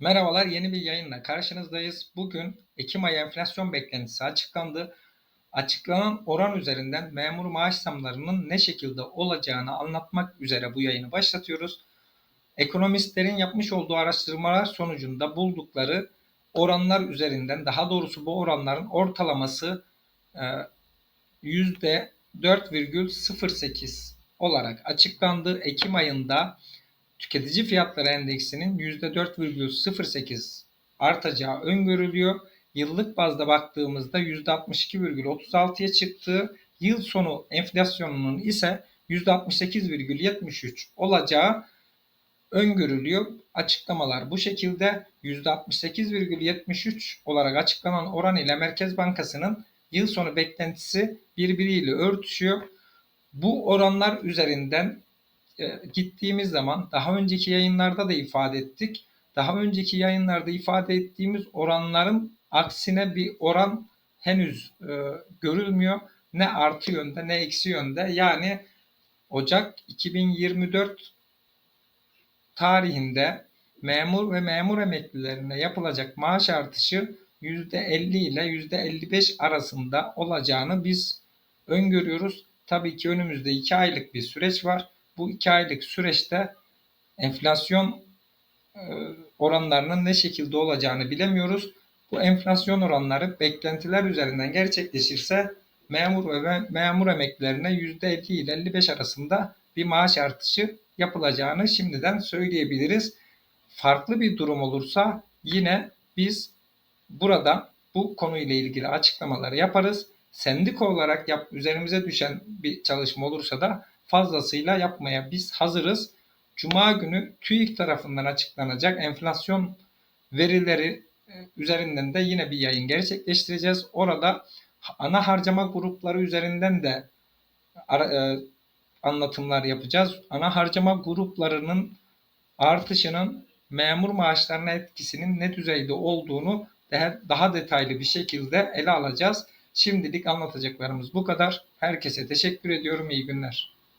Merhabalar, yeni bir yayınla karşınızdayız. Bugün Ekim ayı enflasyon beklentisi açıklandı. Açıklanan oran üzerinden memur maaş zamlarının ne şekilde olacağını anlatmak üzere bu yayını başlatıyoruz. Ekonomistlerin yapmış olduğu araştırmalar sonucunda buldukları oranlar üzerinden, daha doğrusu bu oranların ortalaması e, %4,08 olarak açıklandı. Ekim ayında tüketici fiyatları endeksinin %4,08 artacağı öngörülüyor. Yıllık bazda baktığımızda %62,36'ya çıktığı, yıl sonu enflasyonunun ise %68,73 olacağı öngörülüyor. Açıklamalar bu şekilde %68,73 olarak açıklanan oran ile Merkez Bankası'nın yıl sonu beklentisi birbiriyle örtüşüyor. Bu oranlar üzerinden gittiğimiz zaman daha önceki yayınlarda da ifade ettik. Daha önceki yayınlarda ifade ettiğimiz oranların aksine bir oran henüz e, görülmüyor. Ne artı yönde ne eksi yönde. Yani Ocak 2024 tarihinde memur ve memur emeklilerine yapılacak maaş artışı %50 ile %55 arasında olacağını biz öngörüyoruz. Tabii ki önümüzde 2 aylık bir süreç var. Bu 2 aylık süreçte enflasyon e, oranlarının ne şekilde olacağını bilemiyoruz. Bu enflasyon oranları beklentiler üzerinden gerçekleşirse memur ve memur emeklilerine %50 ile 55 arasında bir maaş artışı yapılacağını şimdiden söyleyebiliriz. Farklı bir durum olursa yine biz burada bu konuyla ilgili açıklamaları yaparız. Sendika olarak yap, üzerimize düşen bir çalışma olursa da fazlasıyla yapmaya biz hazırız. Cuma günü TÜİK tarafından açıklanacak enflasyon verileri e, üzerinden de yine bir yayın gerçekleştireceğiz. Orada ana harcama grupları üzerinden de e, anlatımlar yapacağız. Ana harcama gruplarının artışının memur maaşlarına etkisinin ne düzeyde olduğunu daha detaylı bir şekilde ele alacağız. Şimdilik anlatacaklarımız bu kadar. Herkese teşekkür ediyorum. İyi günler.